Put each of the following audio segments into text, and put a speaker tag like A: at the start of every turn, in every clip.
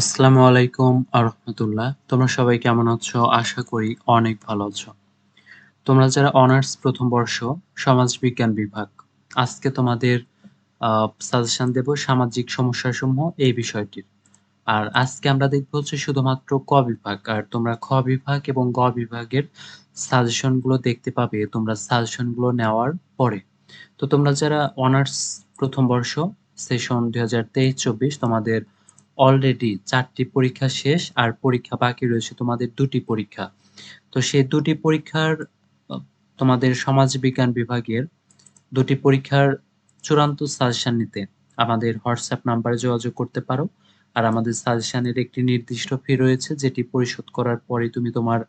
A: আসসালামু আলাইকুম আরহামতুল্লাহ তোমরা সবাই কেমন আছো? আশা করি অনেক ভালো আছো। তোমরা যারা অনার্স প্রথম বর্ষ সমাজ বিজ্ঞান বিভাগ, আজকে তোমাদের সাজেশন দেব সামাজিক সমস্যাসমূহ এই বিষয়টির। আর আজকে আমরা দেখব হচ্ছে শুধুমাত্র ক বিভাগ। আর তোমরা খ বিভাগ এবং গ বিভাগের সাজেশনগুলো দেখতে পাবে তোমরা সাজেশনগুলো নেওয়ার পরে। তো তোমরা যারা অনার্স প্রথম বর্ষ, সেশন দুই হাজার তেইশ চব্বিশ তোমাদের অলরেডি চারটি পরীক্ষা শেষ আর পরীক্ষা বাকি রয়েছে তোমাদের দুটি পরীক্ষা। তো সেই দুটি পরীক্ষার তোমাদের সমাজ বিজ্ঞান বিভাগের দুটি পরীক্ষার চূড়ান্ত সাজেশন নিতে আমাদের হোয়াটসঅ্যাপ নাম্বারে যোগাযোগ করতে পারো। আর আমাদের সাজেশনের একটি নির্দিষ্ট ফি রয়েছে, যেটি পরিশোধ করার পরে তুমি তোমার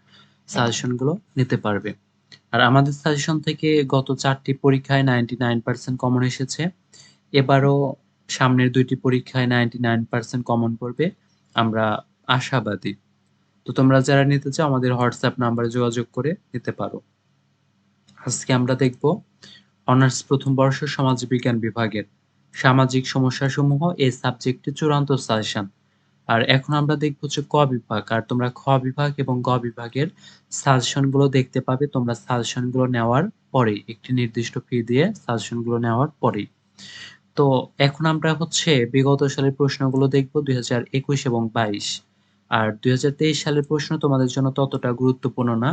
A: সাজেশনগুলো নিতে পারবে। আর আমাদের সাজেশন থেকে গত চারটি পরীক্ষায় নাইনটি নাইন পার্সেন্ট কমন এসেছে। এবারও সামনের দুইটি পরীক্ষায় নাইনটি নাইন পার্সেন্ট কমন পড়বে। আমরা আশাবাদী। তো তোমরা যারা নিতে চাও, আমাদের হোয়াটসঅ্যাপ নাম্বারে যোগাযোগ করে নিতে পারো। আজকে আমরা দেখব অনার্স প্রথম বর্ষ সমাজ বিজ্ঞান বিভাগের সামাজিক সমস্যাসমূহ এই সাবজেক্টে চূড়ান্ত সাজেশন আর এখন আমরা দেখব হচ্ছে ক বিভাগ। আর তোমরা খ বিভাগ এবং গ বিভাগের সাজেশনগুলো দেখতে পাবে। তোমরা সাজেশনগুলো নেওয়ার পরেই, একটি নির্দিষ্ট ফি দিয়ে সাজেশনগুলো নেওয়ার পরেই। তো এখন আমরা হচ্ছে বিগত সালের প্রশ্নগুলো দেখব দুই হাজার একুশ এবং বাইশ। আর দুই হাজার তেইশ সালের প্রশ্ন তোমাদের জন্য ততটা গুরুত্বপূর্ণ না।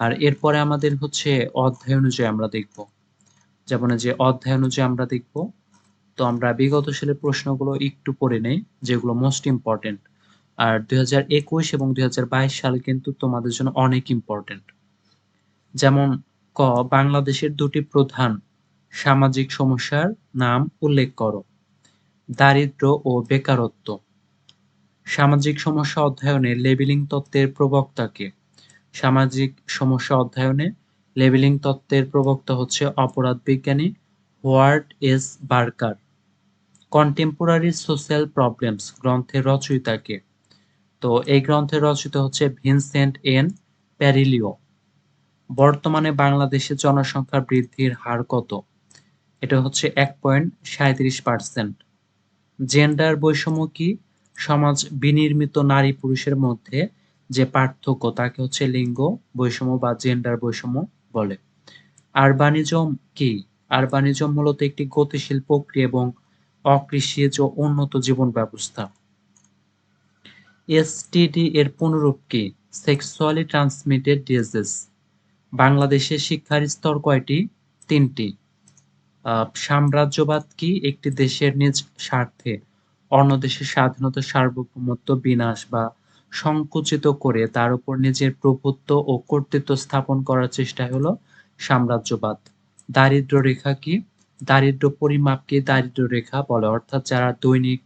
A: আর এরপরে আমাদের হচ্ছে অধ্যায় অনুযায়ী আমরা দেখব। যেমন যে অধ্যায় অনুযায়ী আমরা দেখব, তো আমরা বিগত সালের প্রশ্নগুলো একটু পড়ে নেই, যেগুলো মোস্ট ইম্পর্টেন্ট আর দুই হাজার একুশ এবং দুই হাজার বাইশ সাল কিন্তু তোমাদের জন্য অনেক ইম্পর্টেন্ট যেমন ক, বাংলাদেশের দুটি প্রধান সামাজিক সমস্যার নাম উল্লেখ করো। দারিদ্র ও বেকারত্ব। সামাজিক সমস্যা অধ্যয়নে লেবেলিং তত্ত্বের প্রবক্তাকে। সামাজিক সমস্যা অধ্যয়নে লেবেলিং তত্ত্বের প্রবক্তা হচ্ছে অপরাধ বিজ্ঞানী Howard S Barker. Contemporary social problems গ্রন্থের রচয়িতাকে। তো এই গ্রন্থের রচিত হচ্ছে ভিনসেন্ট এন প্যারিলিও। বর্তমানে বাংলাদেশে জনসংখ্যা বৃদ্ধির হার কত? এটা হচ্ছে এক পয়েন্ট সাঁত্রিশ পার্সেন্ট। জেন্ডার বৈষম্য কি? সমাজ বিনির্মিত নারী পুরুষের মধ্যে যে পার্থক্য, তাকে হচ্ছে লিঙ্গ বৈষম্য বা জেন্ডার বৈষম্য বলে। আরবানিজম কি? আরবানিজম মূলত একটি গতিশীল প্রক্রিয়া এবং অকৃষিজ ও উন্নত জীবন ব্যবস্থা। এসটিডি এর পুনরূপ কি? Sexually transmitted disease. বাংলাদেশের শিক্ষার স্তর কয়টি? তিনটি। সাম্রাজ্যবাদ কি একটি দেশের নিজ স্বার্থে? অন্য দেশের স্বাধীনতা, সার্বভৌমত্ব, বিনাশ বা সংকুচিত করে তার উপর নিজের প্রভুত্ব ও কর্তৃত্ব স্থাপন করার চেষ্টা হলো সাম্রাজ্যবাদ। দারিদ্র রেখা কি? দারিদ্র পরিমাপকে দারিদ্র রেখা বলে? অর্থাৎ যারা দৈনিক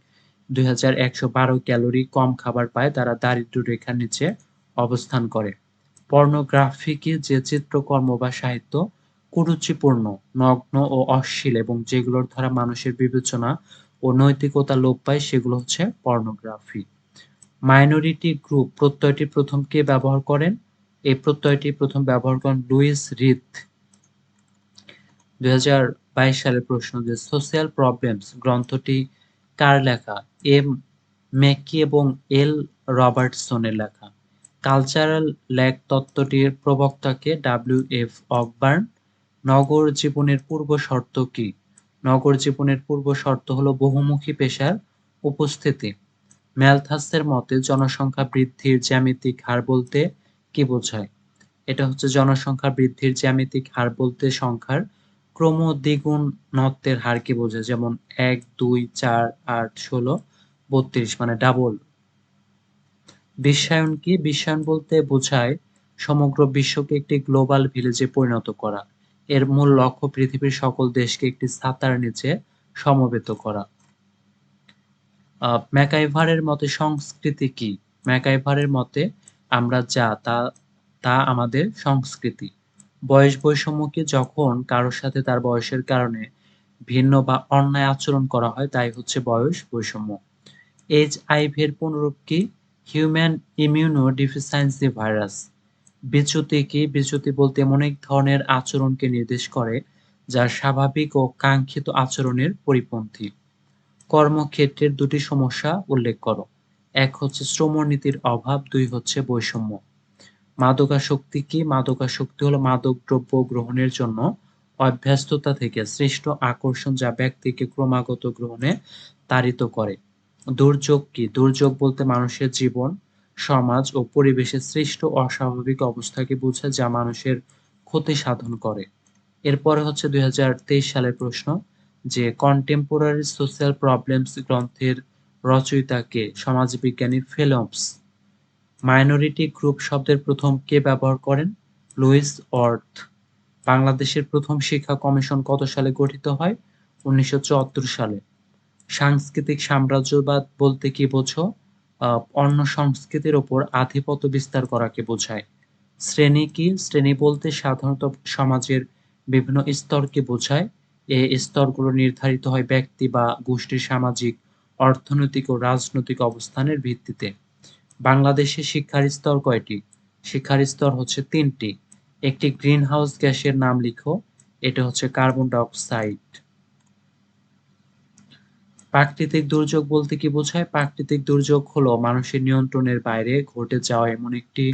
A: দুই হাজার একশো বারো ক্যালোরি কম খাবার পায়, তারা দারিদ্র রেখার নিচে অবস্থান করে। পর্নোগ্রাফি কি যে চিত্রকর্ম বা সাহিত্য কুরুচিপূর্ণ, নগ্ন ও অশ্লীল এবং যেগুলোর দ্বারা মানুষের বিবেচনা ও নৈতিকতা লোপ পায়, সেগুলো হচ্ছে পর্নোগ্রাফি। মাইনরিটি গ্রুপ প্রত্যয়টি প্রথম কে ব্যবহার করেন? এই প্রত্যয়টি প্রথম ব্যবহার করেন লুইস রিথ। দু হাজার বাইশ সালের প্রশ্ন যে, সোশ্যাল প্রবলেমস গ্রন্থটি কার লেখা? এম ম্যাকি এবং এল রবার্টসনের লেখা। কালচারাল ল্যাক তত্ত্বটির প্রবক্তাকে ডাব্লিউ এফ অকবার্ন। নগর জীবনের পূর্ব শর্ত কি? নগর জীবনের পূর্ব শর্ত হলো বহুমুখী পেশার উপস্থিতি। ম্যালথাসের মতে, জনসংখ্যা বৃদ্ধির জ্যামিতিক হার বলতে কি বোঝায়? এটা হচ্ছে জনসংখ্যা বৃদ্ধির জ্যামিতিক হার বলতে সংখ্যার ক্রম দ্বিগুণ নত্বের হারকে বোঝায়? যেমন এক, দুই, চার, আট, ষোলো, বত্রিশ মানে ডাবল বিশ্বায়ন কি? বিশ্বায়ন বলতে বোঝায় সমগ্র বিশ্বকে একটি গ্লোবাল ভিলেজে পরিণত করা। এর মূল লক্ষ্য পৃথিবীর সকল দেশকে একটি ছাতার নিচে সমবেত করা। ম্যাকাইভারের মতে সংস্কৃতি কি? ম্যাকাইভারের মতে আমরা যা, তা তা আমাদের সংস্কৃতি। বয়স বৈষম্যকে যখন কারোর সাথে তার বয়সের কারণে ভিন্ন বা অন্যায় আচরণ করা হয়, তাই হচ্ছে বয়স বৈষম্য। এইচ আইভির পুনরূপ কি? Human immuno deficiency virus. বিচ্যুতি কি? বিচ্যুতি বলতে এমন এক ধরনের আচরণকে নির্দেশ করে, যা স্বাভাবিক ও কাঙ্ক্ষিত আচরণের পরিপন্থী। কর্মক্ষেত্রের দুটি সমস্যা উল্লেখ করো। এক হচ্ছে শ্রমনীতির অভাব, দুই হচ্ছে বৈষম্য। মাদকাসক্তি কি? মাদকাসক্তি হলো মাদক দ্রব্য গ্রহণের জন্য অভ্যস্ততা থেকে সৃষ্ট আকর্ষণ যা ব্যক্তিকে ক্রমাগত গ্রহণে তাড়িত করে। দুর্যোগ কি? দুর্যোগ বলতে মানুষের জীবন সমাজ ও পরিবেশের সৃষ্ট অস্বাভাবিক অবস্থাকে বোঝায় যা মানুষের ক্ষতি সাধন করে। এরপরে হচ্ছে দুই হাজার তেইশ সালের প্রশ্ন, যে কন্টেম্পোরারি সোশ্যাল প্রবলেমস গ্রন্থের রচয়িতাকে সমাজবিজ্ঞানী ফেলপস মাইনরিটি গ্রুপ শব্দের প্রথম কে ব্যবহার করেন? লুইস অর্থ। বাংলাদেশের প্রথম শিক্ষা কমিশন কত সালে গঠিত হয়? উনিশশো চুয়াত্তর সালে। সাংস্কৃতিক সাম্রাজ্যবাদ বলতে কি বোঝো? অন্য সংস্কৃতির ওপর আধিপত্য বিস্তার করাকে বোঝায়। শ্রেণি কি? শ্রেণি বলতে সাধারণত সমাজের বিভিন্ন স্তরকে বোঝায়। এই স্তরগুলো নির্ধারিত হয় ব্যক্তি বা গোষ্ঠীর সামাজিক, অর্থনৈতিক ও রাজনৈতিক অবস্থানের ভিত্তিতে। বাংলাদেশে শিক্ষার স্তর কয়টি? শিক্ষার স্তর হচ্ছে তিনটি। একটি গ্রিন হাউস গ্যাসের নাম লিখো। এটা হচ্ছে কার্বন ডাইঅক্সাইড। প্রাকৃতিক দুর্যোগ বলতে কি বোঝায়? প্রাকৃতিক দুর্যোগ হলো মানুষের নিয়ন্ত্রণের বাইরে ঘটে যাওয়া এমন একটি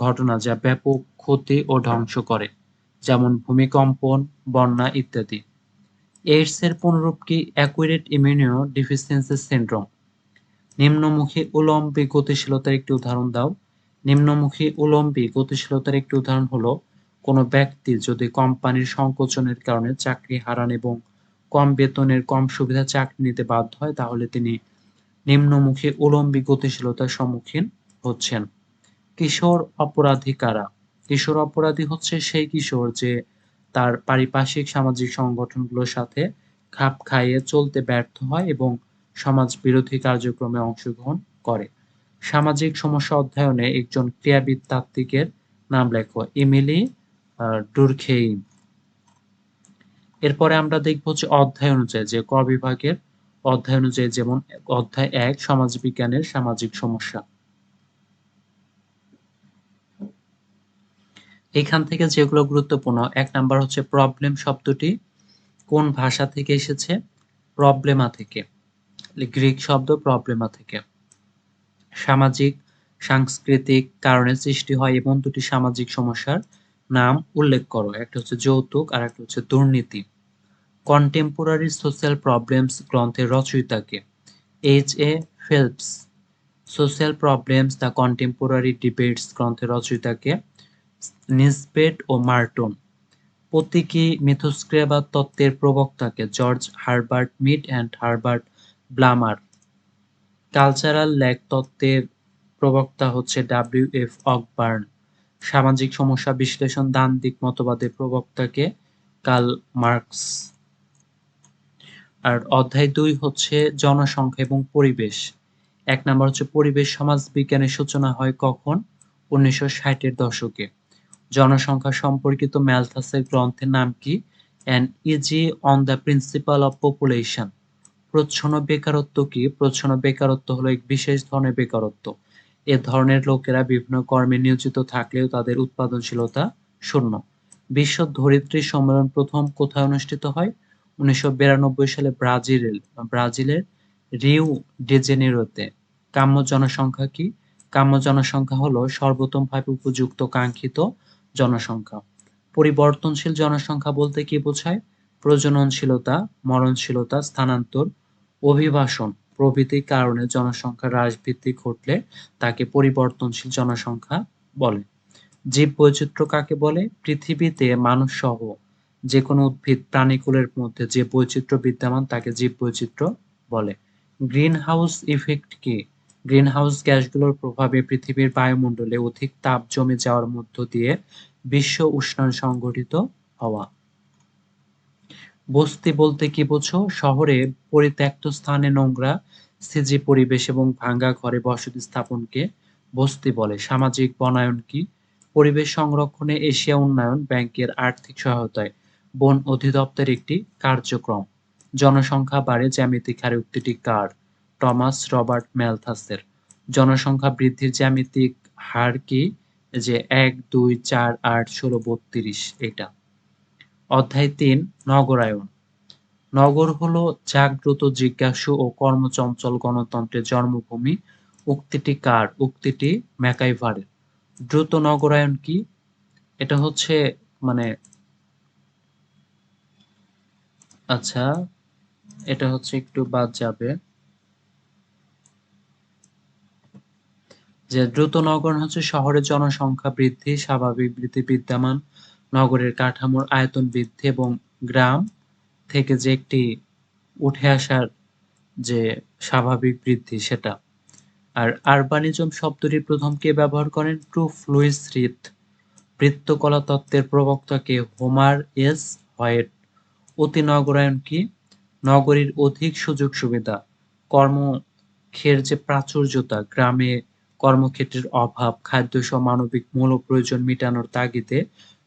A: ঘটনা যা ব্যাপক ক্ষতি ও ধ্বংস করে, যেমন ভূমিকম্পন, বন্যা ইত্যাদি। এইডস এর পুনরূপ কি অ্যাকুইরেট ইমিউনো ডিফিসিয়েন্সি সিন্ড্রোম? নিম্নমুখী উলম্বী গতিশীলতার একটি উদাহরণ দাও। নিম্নমুখী উলম্বী গতিশীলতার একটি উদাহরণ হলো কোনো ব্যক্তি যদি কোম্পানির সংকোচনের কারণে চাকরি হারান এবং কম বেতনের, কম সুবিধা চাকরি নিতে বাধ্য হয়, তাহলে তিনি নিম্নমুখী, উলম্বী, গতিশীলতার সম্মুখীন হচ্ছেন। কিশোর অপরাধী কারা? কিশোর অপরাধী হচ্ছে সেই কিশোর যে তার পারিপার্শ্বিক সামাজিক সংগঠনগুলোর সাথে খাপ খাইয়ে চলতে ব্যর্থ হয় এবং সমাজ বিরোধী কার্যক্রমে অংশগ্রহণ করে। সামাজিক সমস্যা অধ্যয়নে একজন ক্রিয়াবিদ তাত্ত্বিকের নাম লেখো, ইমিলি ডুরখেইম। এরপরে আমরা দেখব হচ্ছে অধ্যায় অনুযায়ী যে ক বিভাগের অধ্যায় অনুযায়ী যেমন অধ্যায় এক, সমাজ বিজ্ঞানের সামাজিক সমস্যা। এখান থেকে যেগুলো গুরুত্বপূর্ণ, এক নাম্বার হচ্ছে প্রবলেম শব্দটি কোন ভাষা থেকে এসেছে? প্রবলেমা থেকে। গ্রিক শব্দ প্রবলেমা থেকে। সামাজিক, সাংস্কৃতিক কারণে সৃষ্টি হয় এমন দুটি সামাজিক সমস্যার। নাম উল্লেখ করো। একটা হচ্ছে যৌতুক, আর একটা হচ্ছে দুর্নীতি। কন্টেম্পোরারি সোশ্যাল প্রবলেমস গ্রন্থের রচয়িতাকে H A Phelps social problems the contemporary debates গ্রন্থের রচয়িতাকে নিসবেট ও মার্টন প্রতীকী মিথস্ক্রিয়াবাদ তত্ত্বের প্রবক্তাকে George Herbert Mead and Herbert Blumer cultural lag তত্ত্বের প্রবক্তা হচ্ছে ডাব্লিউ এফ অকবার্ন সামাজিক সমস্যা বিশ্লেষণ দান দিক মতবাদের প্রবক্তাকে কাল মার্কস। আর অধ্যায় দুই হচ্ছে জনসংখ্যা এবং পরিবেশ। এক নাম্বার হচ্ছে পরিবেশ, সমাজ বিজ্ঞানের সূচনা হয় কখন? উনিশশো ষাটের দশকে। জনসংখ্যা সম্পর্কিত ম্যালথাসের গ্রন্থের নাম কি? An essay on the principle of population প্রচ্ছন্ন বেকারত্ব কি? প্রচ্ছন্ন বেকারত্ব হলো এক বিশেষ ধরনের বেকারত্ব। এ ধরনের লোকেরা বিভিন্ন কর্মে নিয়োজিত থাকলেও তাদের উৎপাদনশীলতা শূন্য। বিশ্ব ধরিত্রী সম্মেলন প্রথম কোথায় অনুষ্ঠিত হয়? উনিশশো বিরানব্বই সালে ব্রাজিলের ব্রাজিলের রিউ ডেজেনেরোতে কাম্য জনসংখ্যা কি? কাম্য জনসংখ্যা হলো সর্বোত্তমভাবে উপযুক্ত কাঙ্ক্ষিত জনসংখ্যা। পরিবর্তনশীল জনসংখ্যা বলতে কি বোঝায়? প্রজননশীলতা, মরণশীলতা, স্থানান্তর, অভিবাসন। প্রভৃতির কারণে জনসংখ্যা হ্রাস বৃদ্ধি ঘটলে তাকে পরিবর্তনশীল জনসংখ্যা বলে। জীব বৈচিত্র্য কাকে বলে? পৃথিবীতে মানুষ সহ যে কোনো উদ্ভিদ প্রাণীকুলের মধ্যে যে বৈচিত্র্য বিদ্যমান তাকে জীব বৈচিত্র্য বলে। গ্রিন হাউস ইফেক্ট কি? গ্রিন হাউস গ্যাসগুলোর প্রভাবে পৃথিবীর বায়ুমণ্ডলে অধিক তাপ জমে যাওয়ার মধ্য দিয়ে বিশ্ব উষ্ণায়ন সংঘটিত হওয়া। বস্তি বলতে কি বোঝো? শহরে পরিত্যক্ত স্থানে নোংরা, সিজি পরিবেশ এবং ভাঙ্গা ঘরে বসতি স্থাপনকে বস্তি বলে। সামাজিক বনায়ন কি? পরিবেশ সংরক্ষণে এশিয়া উন্নয়ন ব্যাংকের আর্থিক সহায়তায় বন অধিদপ্তর একটি কার্যক্রম। জনসংখ্যা বাড়ে জ্যামিতিক হারে উক্তিটি কার? টমাস রবার্ট ম্যালথাসের জনসংখ্যা বৃদ্ধির জ্যামিতিক হার কি? যে এক, দুই, চার, আট, ষোলো, বত্রিশ, এটা। অধ্যায় তিন নগরায়ন নগর হলো জাগ্রত জিজ্ঞাসু ও কর্মচঞ্চল গণতন্ত্রের জন্মভূমি। উক্তিটি কার? উক্তিটি ম্যাকাইভারের। দ্রুত নগরায়ন কি? এটা হচ্ছে মানে আচ্ছা এটা হচ্ছে একটু বাদ যাবে। যে দ্রুত নগরায়ন হচ্ছে শহরের জনসংখ্যা বৃদ্ধি, স্বাভাবিক বৃদ্ধি বিদ্যমান। নগরের কাঠামোর আয়তন বৃদ্ধি এবং গ্রাম থেকে যে একটি উঠে আসার যে স্বাভাবিক বৃদ্ধি সেটা। আর আরবানিজম শব্দটি প্রথম কে ব্যবহার করেন? প্রুফ লুইস রিথ বৃত্তকলা তত্ত্বের প্রবক্তাকে হোমার এস হোয়েট অতি নগরায়ন কি? নগরীর অধিক সুযোগ সুবিধা। কর্মক্ষের যে প্রাচুর্যতা, গ্রামে কর্মক্ষেত্রের অভাব, খাদ্য মানবিক মূল প্রয়োজন মেটানোর তাগিদে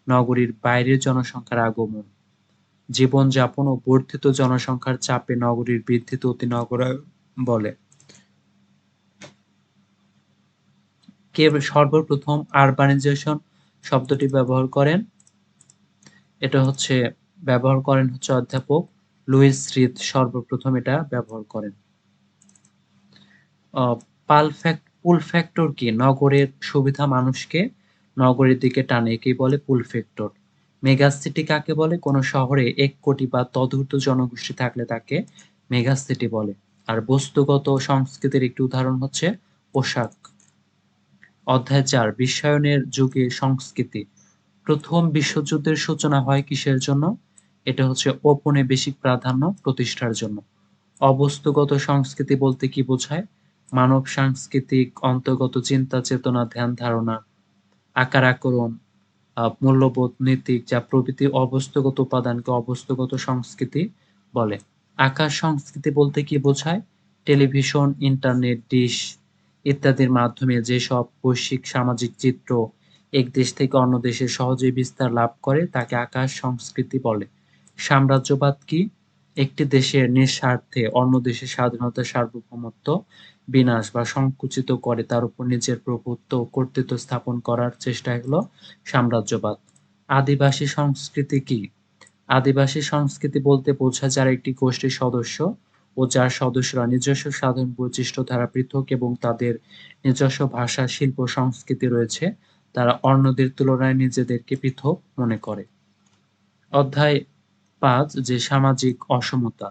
A: নগরীর বাইরের জনসংখ্যার আগমন। জীবনযাপন ও বর্ধিত জনসংখ্যার চাপে নগরীর বৃদ্ধিতে অতি নগরায়ন বলে। কে সর্বপ্রথম আরবানাইজেশন শব্দটি ব্যবহার করেন। এটা হচ্ছে, ব্যবহার করেন হচ্ছে অধ্যাপক লুইস রিথ সর্বপ্রথম এটা ব্যবহার করেন। পাল ফ্যাক্ট পুল ফ্যাক্টর কি? নগরের সুবিধা মানুষকে নগরের দিকে টানে একেই বলে পুল ফ্যাক্টর মেগাসিটি কাকে বলে? কোনো শহরে এক কোটি বা তদূর্ধ্ব জনগোষ্ঠী থাকলে তাকে মেগাসিটি বলে। আর বস্তুগত সংস্কৃতির একটি উদাহরণ হচ্ছে পোশাক। অধ্যায় চার, বিশ্বায়নের যুগে সংস্কৃতি। প্রথম বিশ্বযুদ্ধের সূচনা হয় কিসের জন্য? এটা হচ্ছে ওপনে ঔপনিবেশিক প্রাধান্য প্রতিষ্ঠার জন্য। অবস্তুগত সংস্কৃতি বলতে কি বোঝায়? মানব সাংস্কৃতিক অন্তর্গত চিন্তা, চেতনা, ধ্যান, ধারণা আকার আকরণ মূল্যবোধ নীতিক যা প্রভৃতি অবস্তুগত উপাদানকে অবস্তুগত সংস্কৃতি বলে। আকার সংস্কৃতি বলতে কি বোঝায়? টেলিভিশন, ইন্টারনেট, ডিশ ইত্যাদির মাধ্যমে যেসব বৈশ্বিক সামাজিক চিত্র এক দেশ থেকে অন্য দেশে সহজেই বিস্তার লাভ করে, তাকে আকাশ সংস্কৃতি বলে। সাম্রাজ্যবাদ কি? একটি দেশের নিঃস্বার্থে অন্য দেশের স্বাধীনতা, সার্বভৌমত্ব, বিনাশ বা সংকুচিত করে তার উপর নিজের প্রভুত্ব কর্তৃত্ব স্থাপন করার চেষ্টা হলো সাম্রাজ্যবাদ। আদিবাসী সংস্কৃতি কি? আদিবাসী সংস্কৃতি বলতে বোঝা যারা একটি গোষ্ঠীর সদস্য ও যার সদস্যরা নিজস্ব সাধারণ বৈশিষ্ট্য দ্বারা পৃথক এবং তাদের নিজস্ব ভাষা, শিল্প, সংস্কৃতি রয়েছে, তারা অন্যদের তুলনায় নিজেদেরকে পৃথক মনে করে। অধ্যায় পাঁচ যে সামাজিক অসমতা।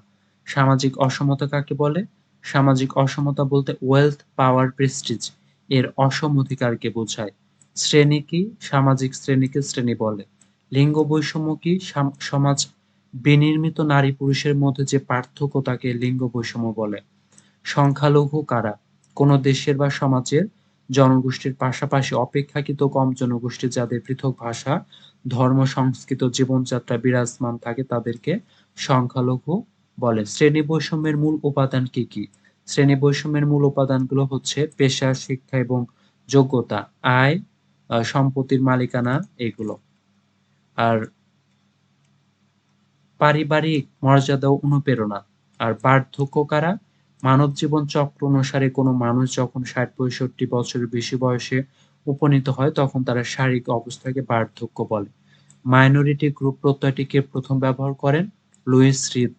A: সামাজিক অসমতা কাকে বলে? সামাজিক অসমতা বলতে ওয়েলথ পাওয়ার প্রেস্টিজ এর অসম অধিকারকে বোঝায়। শ্রেণি কি? সামাজিক শ্রেণীকে শ্রেণি বলে। লিঙ্গ বৈষম্য কি? সমাজ বিনির্মিত নারী পুরুষের মধ্যে যে পার্থক্য তাকে লিঙ্গ বৈষম্য বলে। সংখ্যালঘু কারা? কোনো দেশের বা সমাজের জনগোষ্ঠীর পাশাপাশি অপেক্ষাকৃত কম জনগোষ্ঠী যাদের পৃথক ভাষা, ধর্ম, সংস্কৃত জীবনযাত্রা বিরাজমান থাকে তাদেরকে সংখ্যালঘু বলে। শ্রেণি বৈষম্যের মূল উপাদান কি কি? শ্রেণি বৈষম্যের মূল উপাদানগুলো হচ্ছে পেশা, শিক্ষা এবং যোগ্যতা, আয় সম্পত্তির মালিকানা এগুলো। আর পারিবারিক মর্যাদা অনুপ্রেরণা। আর বার্ধক্য কারা? মানব জীবন চক্র অনুসারে কোনো মানুষ যখন ষাট পঁয়ষট্টি বছরের বেশি বয়সে উপনীত হয়, তখন তারা শারীরিক অবস্থাকে বার্ধক্য বলে। মাইনরিটি গ্রুপ প্রত্যয়টিকে প্রথম ব্যবহার করেন লুইস রিথ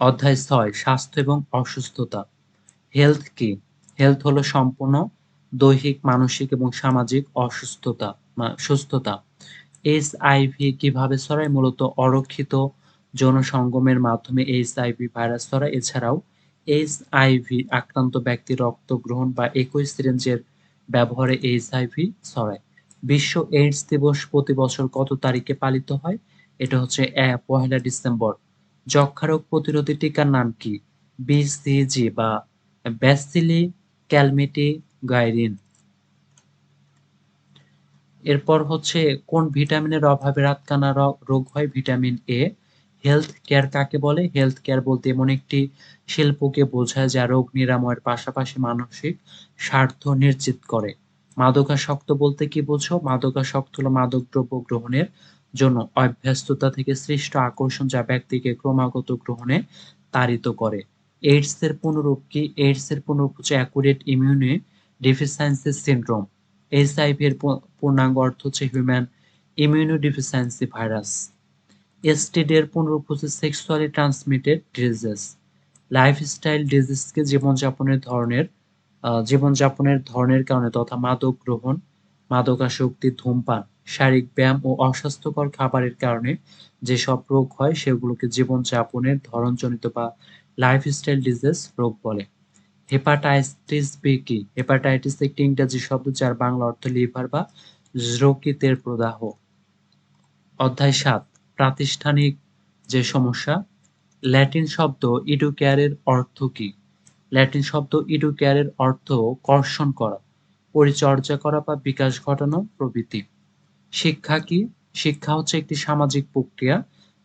A: অধ্যায় ছয়, স্বাস্থ্য এবং অসুস্থতা। হেলথ কি? হেলথ হলো সম্পূর্ণ দৈহিক, মানসিক এবং সামাজিক অসুস্থতা সুস্থতা। এইচ আইভি কীভাবে ছড়ায়? মূলত অরক্ষিত যৌন সঙ্গমের মাধ্যমে এইচ আইভি ভাইরাস ছড়ায় এছাড়াও এইচ আইভি আক্রান্ত ব্যক্তির রক্ত গ্রহণ বা একই সিরিঞ্জের ব্যবহারে এইচ আইভি ছড়ায়। বিশ্ব এইডস দিবস প্রতি বছর কত তারিখে পালিত হয়? এটা হচ্ছে পহেলা ডিসেম্বর। যক্ষা রোগ প্রতিরোধী টিকার নাম কি? বিসিজি বা ব্যাসিলি ক্যালমিটি গাইরিন এরপর হচ্ছে, কোন ভিটামিনের অভাবে রাতকানা রোগ হয়? ভিটামিন এ হেলথ কেয়ার কাকে বলে? হেলথ কেয়ার বলতে এমন একটি শিল্পকে বোঝায় যা রোগ নিরাময়ের পাশাপাশি মানসিক স্বার্থ নিশ্চিত করে। মাদকাসক্ত বলতে কি বোঝো? মাদকাসক্ত হলো মাদক দ্রব্য গ্রহণের জন্য অভ্যস্ততা থেকে সৃষ্ট আকর্ষণ যা ব্যক্তিকে ক্রমাগত গ্রহণে তাড়িত করে। এইডস এর পুনরূপ কি? এইডস এর পুনরূপ হচ্ছে acquired immune deficiency syndrome HIV এর পূর্ণাঙ্গ অর্থ হচ্ছে human immuno deficiency virus STD এর পুনরূপ হচ্ছে সেক্সুয়ালি ট্রান্সমিটেড ডিজিজ লাইফস্টাইল ডিজিজকে জীবনযাপনের ধরনের জীবনযাপনের ধরনের কারণে তথা মাদক গ্রহণ, মাদকাসক্তি, ধূমপান, শারীরিক ব্যায়াম ও অস্বাস্থ্যকর খাবারের কারণে যেসব রোগ হয় সেগুলোকে জীবনযাপনের ধরনজনিত বা লাইফস্টাইল ডিজিজ রোগ বলে। হেপাটাইটিস বি কি? হেপাটাইটিস একটি ইংরেজি শব্দ যার বাংলা অর্থ লিভার বা যকৃতের প্রদাহ। অধ্যায় সাত প্রাতিষ্ঠানিক যে সমস্যা ল্যাটিন শব্দ ইডুকেয়ারের অর্থ কি? ল্যাটিন শব্দ ইডুকেয়ারের অর্থ কর্ষণ করা, পরিচর্যা করা বা বিকাশ ঘটানো প্রভৃতি। শিক্ষা কি? শিক্ষা হচ্ছে একটি সামাজিক প্রক্রিয়া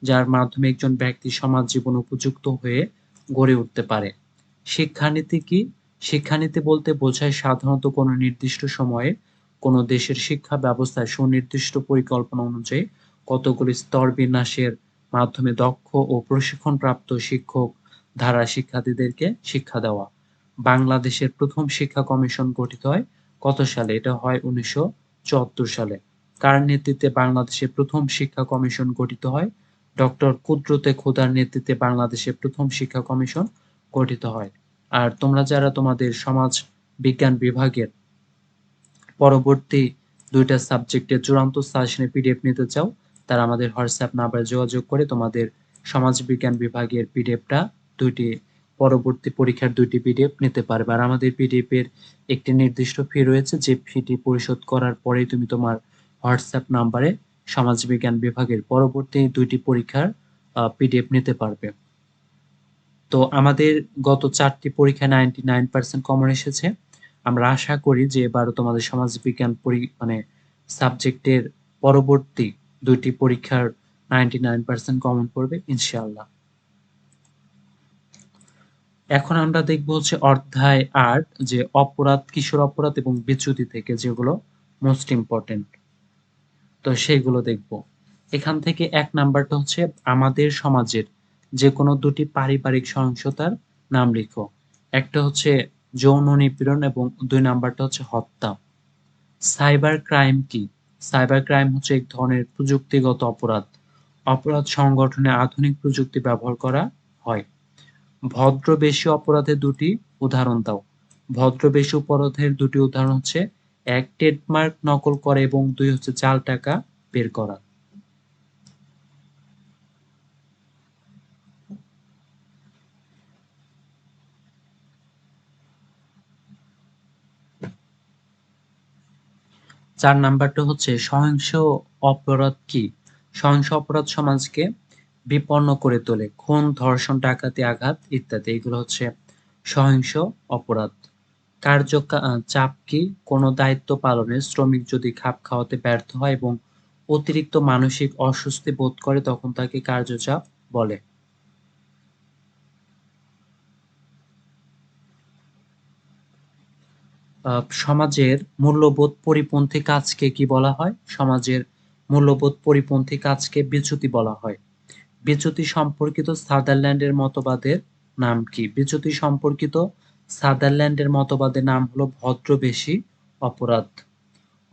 A: যার মাধ্যমে একজন ব্যক্তি সমাজ জীবন উপযুক্ত হয়ে গড়ে উঠতে পারে। শিক্ষানীতি কি? শিক্ষানীতি বলতে বোঝায় সাধারণত কোনো নির্দিষ্ট সময়ে কোনো দেশের শিক্ষা ব্যবস্থায় সুনির্দিষ্ট পরিকল্পনা অনুযায়ী কতগুলি স্তর বিন্যাসের মাধ্যমে দক্ষ ও প্রশিক্ষণপ্রাপ্ত শিক্ষক ধারা শিক্ষার্থীদেরকে শিক্ষা দেওয়া। বাংলাদেশের প্রথম শিক্ষা কমিশন গঠিত হয় কত সালে? এটা হয় উনিশশো চুয়াত্তর সালে। কার নেতৃত্বে বাংলাদেশের প্রথম শিক্ষা কমিশন গঠিত হয়? ডক্টর কুদরতে খোদার নেতৃত্বে বাংলাদেশের প্রথম শিক্ষা কমিশন গঠিত হয়। আর তোমরা যারা তোমাদের সমাজ বিজ্ঞান বিভাগের পরবর্তী দুইটা সাবজেক্টের চূড়ান্ত সাজেশনের পিডিএফ নিতে চাও তারা আমাদের হোয়াটসঅ্যাপ নাম্বারে যোগাযোগ করে তোমাদের সমাজ বিজ্ঞান বিভাগের পিডিএফটা দুইটি পরবর্তী পরীক্ষার দুইটি পিডিএফ নিতে পারবে। আর আমাদের পিডিএফ এর একটি নির্দিষ্ট ফি রয়েছে, যে ফিটি পরিশোধ করার পরেই তুমি তোমার হোয়াটসঅ্যাপ নাম্বারে সমাজবিজ্ঞান বিভাগের পরবর্তী দুইটি পরীক্ষার পিডিএফ নিতে পারবে। তো আমাদের গত চারটি পরীক্ষা নাইনটি নাইন পার্সেন্ট কমন এসেছে। আমরা আশা করি যে এবারও তোমাদের সমাজবিজ্ঞান মানে সাবজেক্টের পরবর্তী দুইটি পরীক্ষার নাইনটি নাইন পার্সেন্ট কমন পড়বে ইনশাআল্লাহ। এখন আমরা দেখব হচ্ছে অধ্যায় আট, যে অপরাধ, কিশোর অপরাধ এবং বিচ্যুতি থেকে যেগুলো মোস্ট ইম্পর্টেন্ট তো সেইগুলো দেখব। এখান থেকে এক নাম্বারটা হচ্ছে আমাদের সমাজের যে কোনো দুটি পারিবারিক সহিংসতার নাম লিখো। একটা হচ্ছে যৌন নিপীড়ন এবং দুই নাম্বারটা হচ্ছে হত্যা। সাইবার ক্রাইম কি? সাইবার ক্রাইম হচ্ছে এক ধরনের প্রযুক্তিগত অপরাধ। অপরাধ সংগঠনে আধুনিক প্রযুক্তি ব্যবহার করা হয়। ভদ্রবেশী অপরাধের দুটি উদাহরণ দাও। ভদ্রবেশী অপরাধের দুটি উদাহরণ হচ্ছে, এক ট্রেডমার্ক নকল করা এবং দুই হচ্ছে চাল টাকা বের করা। চার নাম্বারটা হচ্ছে সহিংস অপরাধ কি? সহিংস অপরাধ সমাজকে বিপন্ন করে তোলে, খুন, ধর্ষণ, ডাকাতি, আঘাত ইত্যাদি। এগুলো হচ্ছে সহিংস অপরাধ। কার্য চাপ কি? কোনো দায়িত্ব পালনে শ্রমিক যদি খাপ খাওয়াতে ব্যর্থ হয় এবং অতিরিক্ত মানসিক অস্বস্তি বোধ করে, তখন তাকে কার্যচাপ বলে। সমাজের মূল্যবোধ পরিপন্থী কাজকে কি বলা হয়? সমাজের মূল্যবোধ পরিপন্থী কাজকে বিচ্যুতি বলা হয়। বিচ্যুতি সম্পর্কিত সাদারল্যান্ডের মতবাদের নাম কি? বিচ্যুতি সম্পর্কিত সাদারল্যান্ডের মতবাদের নাম হলো ভদ্রবেশী অপরাধ।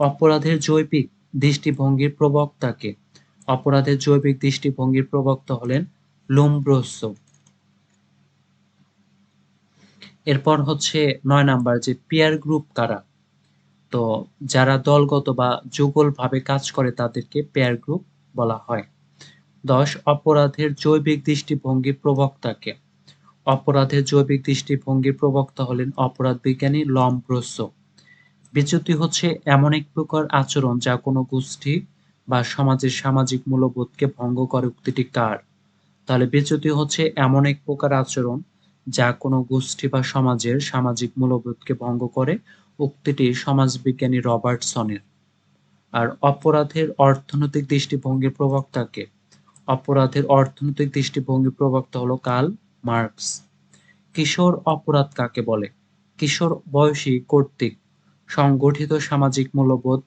A: অপরাধের জৈবিক দৃষ্টিভঙ্গির প্রবক্তাকে। অপরাধের জৈবিক দৃষ্টিভঙ্গির প্রবক্তা হলেন লোমব্রোসো। এরপর হচ্ছে নয় নাম্বার যে পিয়ার গ্রুপ কারা? তো যারা দলগত বা যুগলভাবে কাজ করে তাদেরকে পেয়ার গ্রুপ বলা হয়। দশ, অপরাধের জৈবিক দৃষ্টিভঙ্গির প্রবক্তাকে। অপরাধের জৈবিক দৃষ্টিভঙ্গির প্রবক্তা হলেন অপরাধ বিজ্ঞানী লম্ব্রোসো। বিচ্যুতি হচ্ছে এমন এক প্রকার আচরণ যা কোনো গোষ্ঠী বা সমাজের সামাজিক মূল্যবোধকে ভঙ্গ করে। উক্তিটি কার? তাহলে বিচ্যুতি হচ্ছে এমন এক প্রকার আচরণ যা কোনো গোষ্ঠী বা সমাজের সামাজিক মূল্যবোধকে ভঙ্গ করে, উক্তিটি সমাজবিজ্ঞানী রবার্টসনের আর অপরাধের অর্থনৈতিক দৃষ্টিভঙ্গির প্রবক্তাকে অপরাধের অর্থনৈতিক দৃষ্টিভঙ্গির প্রবক্তা হলো কাল মার্কস। কিশোর অপরাধ কাকে বলে? কিশোর বয়সী কর্তৃক সংগঠিত সামাজিক মূল্যবোধ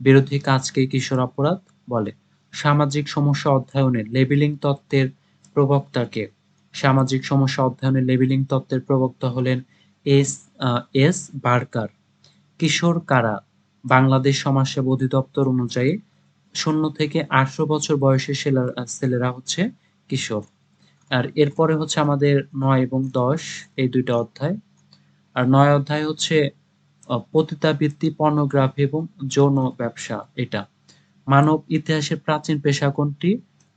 A: বিরোধী কাজকে কিশোর অপরাধ বলে। সামাজিক সমস্যা অধ্যয়নে লেবেলিং তত্ত্বের প্রবক্তাকে সামাজিক সমস্যা অধ্যয়নে লেবেলিং তত্ত্বের প্রবক্তা হলেন এস এস বার্কার। কিশোর কারা? বাংলাদেশ সমাজসেবা অধিদপ্তর অনুযায়ী শূন্য থেকে আটশো বছর বয়সী ছেলেরা হচ্ছে কিশোর। আর এরপরে হচ্ছে আমাদের নয় এবং দশ, এই দুইটা অধ্যায়। আর নয় অধ্যায় হচ্ছে পতিতাবৃত্তি, পর্নোগ্রাফি এবং যৌন ব্যবসা, এটা। মানব ইতিহাসের প্রাচীন পেশা কোনটি?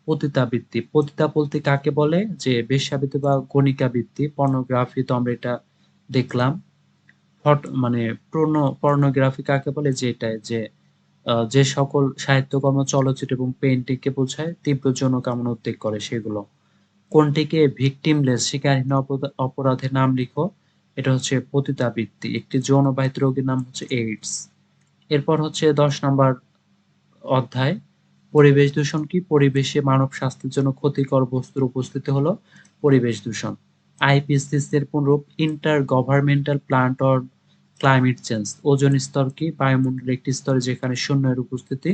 A: পতিতাবৃত্তি। পতিতা বলতে কাকে বলে? যে বেশ্যাবৃত্তি বা গণিকাবৃত্তি পর্নোগ্রাফি তো আমরা এটা দেখলাম। মানে পর্নোগ্রাফি কাকে বলে? যে এটাই, যে যে সকল সাহিত্যকর্ম, চলচ্চিত্র এবং পেইন্টিংকে বোঝায়, তীব্র যৌন কামনা উদ্বেগ করে সেগুলো। কোনটিকে ভিকটিমলেস শিকারহীন অপরাধের নাম লিখো? এটা হচ্ছে পতিতাবৃত্তি। একটি যৌনবাহিত রোগের নাম হচ্ছে এইডস এরপর হচ্ছে দশ নম্বর অধ্যায়। পরিবেশ দূষণ কি? পরিবেশে মানব স্বাস্থ্যের জন্য ক্ষতিকর বস্তুর উপস্থিতি হলো পরিবেশ দূষণ। আইপিসিসি এর পুনরূপ inter governmental panel on climate change ozone স্তর কি? বায়ুমণ্ডলের একটি স্তরে যেখানে শূন্যের উপস্থিতি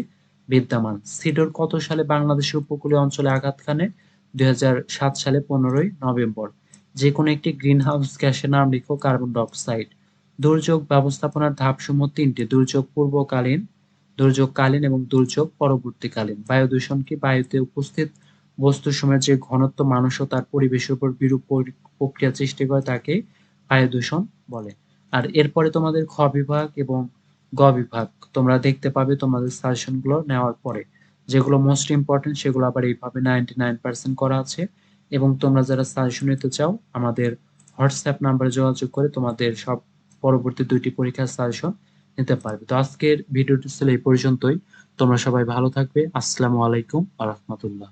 A: বিদ্যমান। সিডর কত সালে বাংলাদেশের উপকূলীয় অঞ্চলে আঘাত খানে দুই হাজার সাত সালে পনেরোই নভেম্বর। যে কোনো একটি গ্রিনহাউস গ্যাসের নাম লিখো কার্বন ডাইঅক্সাইড। দুর্যোগ ব্যবস্থাপনার ধাপসমূহ তিনটি। দুর্যোগ পূর্বকালীন দুর্যোগকালীন এবং দুর্যোগ পরবর্তীকালীন। বায়ু দূষণ কি বায়ুতে উপস্থিত বস্তু সময়ের যে ঘনত্ব মানুষ ও তার পরিবেশের উপর বিরূপ প্রক্রিয়া সৃষ্টি করে তাকে বায়ু দূষণ বলে। আর এরপরে তোমাদের খ বিভাগ এবং গ বিভাগ। তোমরা দেখতে পাবে তোমাদের সাজেশনগুলো নেওয়ার পরে। যেগুলো মোস্ট ইম্পর্টেন্ট সেগুলো আবার এইভাবে নাইনটি নাইন পার্সেন্ট করা আছে। এবং তোমরা যারা সাজেশন নিতে চাও, আমাদের হোয়াটসঅ্যাপ নাম্বারে যোগাযোগ করে তোমাদের সব পরবর্তী দুইটি পরীক্ষার সাজেশন নিতে পারবে। তো আজকের ভিডিওটি ছিল এই পর্যন্তই। তোমরা সবাই ভালো থাকবে। আসসালামু আলাইকুম আ রহমতুল্লাহ।